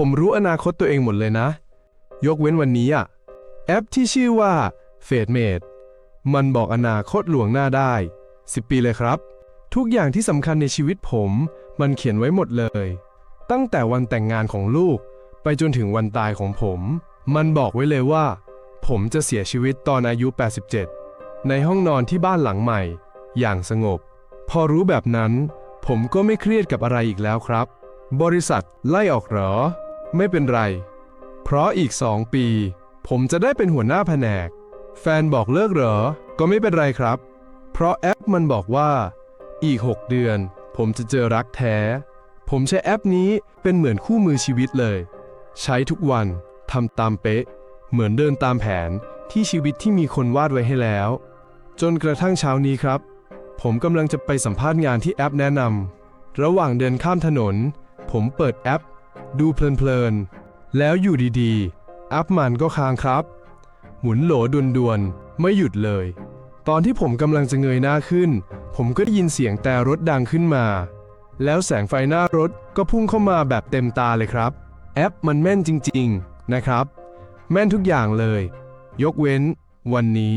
ผมรู้อนาคตตัวเองหมดเลยนะ ยกเว้นวันนี้อะแอปที่ชื่อว่า f a t e m a d e มันบอกอนาคตหลวงหน้าได้ 10 ปีเลยครับ ทุกอย่างที่สำคัญในชีวิตผม มันเขียนไว้หมดเลย ตั้งแต่วันแต่งงานของลูก ไปจนถึงวันตายของผม มันบอกไว้เลยว่า ผมจะเสียชีวิตตอนอายุ 87 ในห้องนอนที่บ้านหลังใหม่ อย่างสงบ พอรู้แบบนั้น ผมก็ไม่เครียดกับอะไรอีกแล้วครับ บริษัทไล่ออกเหรอ ไม่เป็นไร เพราะอีกสองปี ผมจะได้เป็นหัวหน้าแผนก แฟนบอกเลิกเหรอ ก็ไม่เป็นไรครับ เพราะแอปมันบอกว่า อีก 6 เดือน ผมจะเจอรักแท้ ผมใช้แอปนี้เป็นเหมือนคู่มือชีวิตเลย ใช้ทุกวันทำตามเป๊ะ เหมือนเดินตามแผนที่ชีวิตที่มีคนวาดไว้ให้แล้ว จนกระทั่งเช้านี้ครับ ผมกำลังจะไปสัมภาษณ์งานที่แอปแนะนำระหว่างเดินข้ามถนน ผมเปิดแอป ดูเพลินๆ แล้วอยู่ดีๆแอปมันก็ค้างครับ หมุนโหลดวนๆ ไม่หยุดเลย ตอนที่ผมกำลังจะเงยหน้าขึ้น ผมก็ได้ยินเสียงแต่รถดังขึ้นมา แล้วแสงไฟหน้ารถก็พุ่งเข้ามาแบบเต็มตาเลยครับ แอปมันแม่นจริงๆ นะครับ แม่นทุกอย่างเลย ยกเว้น วันนี้